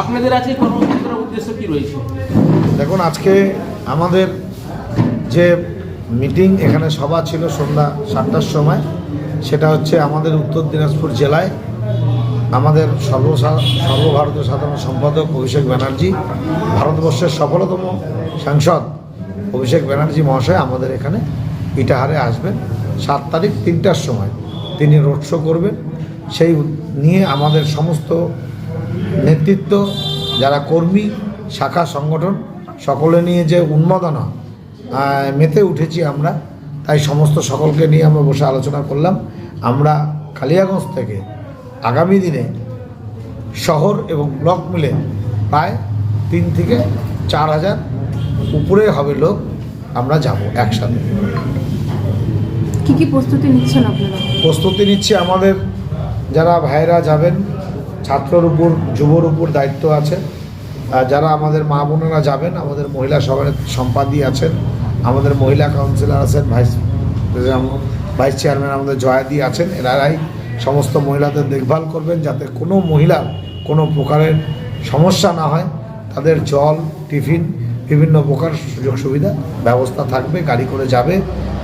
আপনাদের আজকে উদ্দেশ্য কি রয়েছে? দেখুন, আজকে আমাদের যে মিটিং, এখানে সভা ছিল সন্ধ্যা সাতটার সময়, সেটা হচ্ছে আমাদের উত্তর দিনাজপুর জেলায় আমাদের সর্বসা, সর্বভারতীয় সাধারণ সম্পাদক অভিষেক ব্যানার্জি, ভারতবর্ষের সফলতম সাংসদ অভিষেক ব্যানার্জি মহাশয় আমাদের এখানে ইটাহারে আসবেন। সাত তারিখ তিনটার সময় তিনি রোড শো করবেন। সেই নিয়ে আমাদের সমস্ত নেতৃত্ব যারা কর্মী শাখা সংগঠন সকলে নিয়ে যে উন্মাদনা মেতে উঠেছি আমরা তাই সমস্ত সকলকে নিয়ে আমরা বসে আলোচনা করলাম। আমরা কালিয়াগঞ্জ থেকে আগামী দিনে শহর এবং ব্লক মিলে প্রায় তিন থেকে চার হাজার উপরে হবে লোক আমরা যাব একসাথে। কি কি প্রস্তুতি নিচ্ছেন আপনারা? প্রস্তুতি নিচ্ছি আমাদের যারা ভাইরা যাবেন ছাত্রর উপর, যুবর উপর দায়িত্ব আছে। যারা আমাদের মা বোনেরা যাবেন, আমাদের মহিলা সভার সম্পাদী আছেন, আমাদের মহিলা কাউন্সিলর আছেন ভাইস ভাইস চেয়ারম্যান আমাদের জয়াদি আছেন, এনারাই সমস্ত মহিলাদের দেখভাল করবেন যাতে কোনো মহিলার কোনো প্রকারের সমস্যা না হয়। তাদের জল, টিফিন, বিভিন্ন প্রকার সুযোগ সুবিধা, ব্যবস্থা থাকবে, গাড়ি করে যাবে,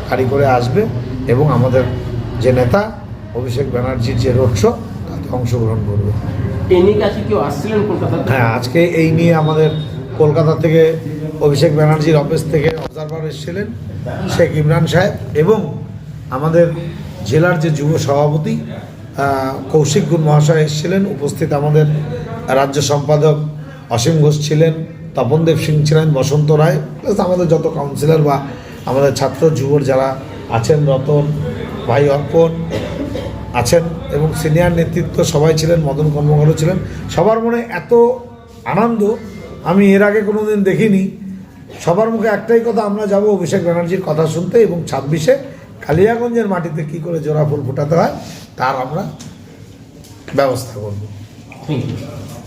গাড়ি করে আসবে এবং আমাদের যে নেতা, অভিষেক ব্যানার্জির যে রোড শো অংশগ্রহণ করবে। হ্যাঁ আজকে এই নিয়ে আমাদের কলকাতা থেকে অভিষেক ব্যানার্জির অফিস থেকে অবজারভার এসেছিলেন শেখ ইমরান সাহেব এবং আমাদের জেলার যে যুব সভাপতি কৌশিক গুণ মহাশয় এসেছিলেন। উপস্থিত আমাদের রাজ্য সম্পাদক অসীম ঘোষ ছিলেন তপনদেব সিং ছিলেন বসন্ত রায় প্লাস আমাদের যত কাউন্সিলর বা আমাদের ছাত্র যুবর যারা আছেন রতন ভাই অর্পণ আছেন এবং সিনিয়র নেতৃত্ব সবাই ছিলেন, মদন কর্মকারও ছিলেন। সবার মনে এত আনন্দ, আমি এর আগে কোনো দিন দেখিনি। সবার মুখে একটাই কথা, আমরা যাব অভিষেক ব্যানার্জির কথা শুনতে এবং ছাব্বিশে কালিয়াগঞ্জের মাটিতে কি করে জোড়া ফুল ফোটাতে হয়, তার আমরা ব্যবস্থা করব। Thank you